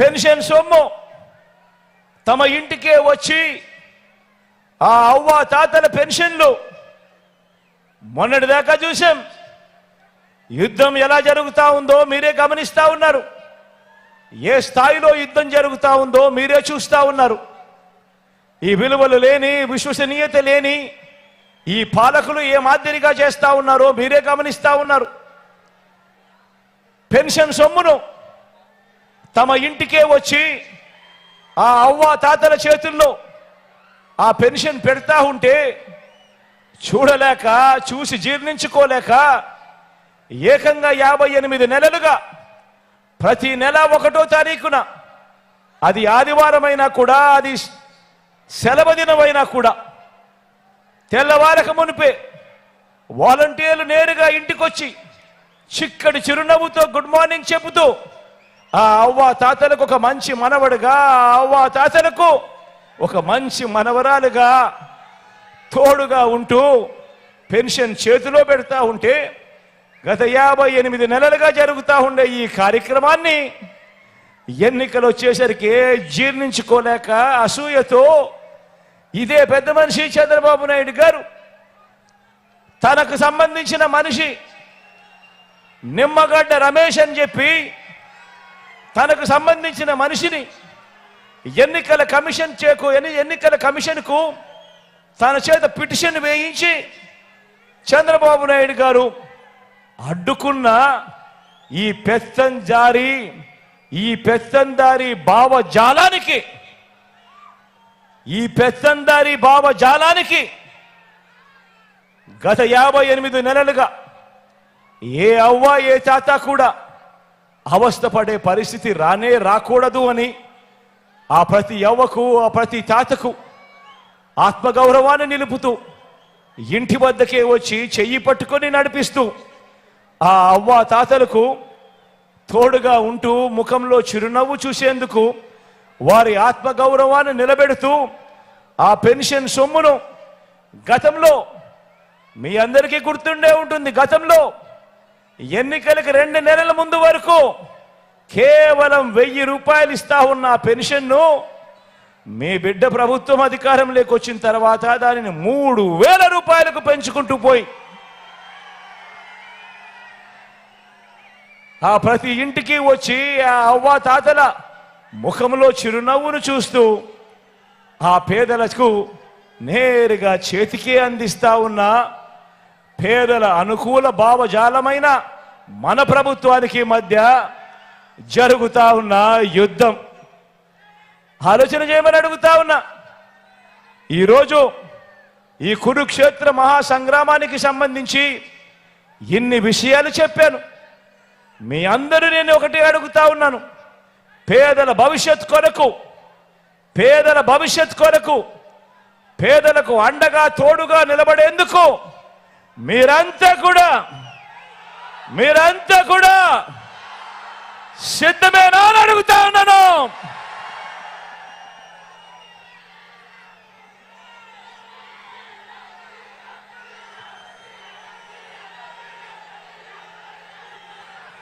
Pension సొమ్ము. తమ ఇంటికే వచ్చి ఆ అవ్వ తాతల పెన్షన్లు మొన్నటిదాకా చూసాం యుద్ధం ఎలా జరుగుతా ఉందో మీరే గమనిస్తూ ఉన్నారు. ఏ స్థాయిలో యుద్ధం జరుగుతూ ఉందో మీరే చూస్తా ఉన్నారు. ఈ విలువలు లేని విశ్వసనీయత లేని ఈ పాలకులు ఏ మాదిరిగా చేస్తా ఉన్నారో మీరే గమనిస్తూ ఉన్నారు. పెన్షన్ సొమ్మును తమ ఇంటికే వచ్చి ఆ అవ్వ తాతల చేతుల్లో ఆ పెన్షన్ పెడతా ఉంటే చూడలేక చూసి జీర్ణించుకోలేక ఏకంగా యాభై ఎనిమిది నెలలుగా ప్రతి నెల ఒకటో తారీఖున అది ఆదివారమైనా కూడా అది సెలవు దినమైనా కూడా తెల్లవారక మునిపే వాలంటీర్లు నేరుగా ఇంటికొచ్చి చిక్కడి చిరునవ్వుతో గుడ్ మార్నింగ్ చెబుతూ ఆ అవ్వ తాతలకు ఒక మంచి మనవడుగా ఆ అవ్వ తాతలకు ఒక మంచి మనవరాలుగా తోడుగా ఉంటూ పెన్షన్ చేతిలో పెడతా ఉంటే గత యాభై ఎనిమిది నెలలుగా జరుగుతూ ఉండే ఈ కార్యక్రమాన్ని ఎన్నికలు వచ్చేసరికి జీర్ణించుకోలేక అసూయతో ఇదే పెద్ద మనిషి చంద్రబాబు నాయుడు గారు తనకు సంబంధించిన మనిషి నిమ్మగడ్డ రమేష్ అని చెప్పి తనకు సంబంధించిన మనిషిని ఎన్నికల కమిషన్ చేకు ఎన్ని- ఎన్నికల కమిషన్కు తన చేత పిటిషన్ వేయించి చంద్రబాబు నాయుడు గారు అడ్డుకున్న ఈ పెత్తంజారి ఈ పెత్తందారి భావజాలానికి ఈ పెత్తందారి భావజాలానికి గత యాభై ఎనిమిది నెలలుగా ఏ అవ్వ ఏ తాత కూడా అవస్థపడే పరిస్థితి రానే రాకూడదు అని ఆ ప్రతి యవ్వకు ఆ ప్రతి తాతకు ఆత్మగౌరవాన్ని నిలుపుతూ ఇంటి వద్దకే వచ్చి చెయ్యి పట్టుకొని నడిపిస్తూ ఆ అవ్వ తాతలకు తోడుగా ఉంటూ ముఖంలో చిరునవ్వు చూసేందుకు వారి ఆత్మగౌరవాన్ని నిలబెడుతూ ఆ పెన్షన్ సొమ్మును గతంలో మీ అందరికీ గుర్తుండే ఉంటుంది. గతంలో ఎన్నికలకు రెండు నెలల ముందు వరకు కేవలం వెయ్యి రూపాయలు ఇస్తా ఉన్న పెన్షన్ను మీ బిడ్డ ప్రభుత్వం అధికారంలోకి వచ్చిన తర్వాత దానిని మూడు వేల రూపాయలకు పెంచుకుంటూ పోయి ఆ ప్రతి ఇంటికి వచ్చి ఆ అవ్వ తాతల ముఖంలో చిరునవ్వును చూస్తూ ఆ పేదలకు నేరుగా చేతికే అందిస్తా ఉన్న పేదల అనుకూల భావజాలమైన మన ప్రభుత్వానికి మధ్య జరుగుతా ఉన్న యుద్ధం. ఆలోచన చేయమని అడుగుతా ఉన్నా. ఈరోజు ఈ కురుక్షేత్ర మహాసంగ్రామానికి సంబంధించి ఇన్ని విషయాలు చెప్పాను. మీ అందరూ నేను ఒకటి అడుగుతా ఉన్నాను. పేదల భవిష్యత్ కొరకు పేదల భవిష్యత్ కొరకు పేదలకు అండగా తోడుగా నిలబడేందుకు మీరంతా కూడా మీరంతా కూడా సిద్ధమేనా అని అడుగుతా ఉన్నాను.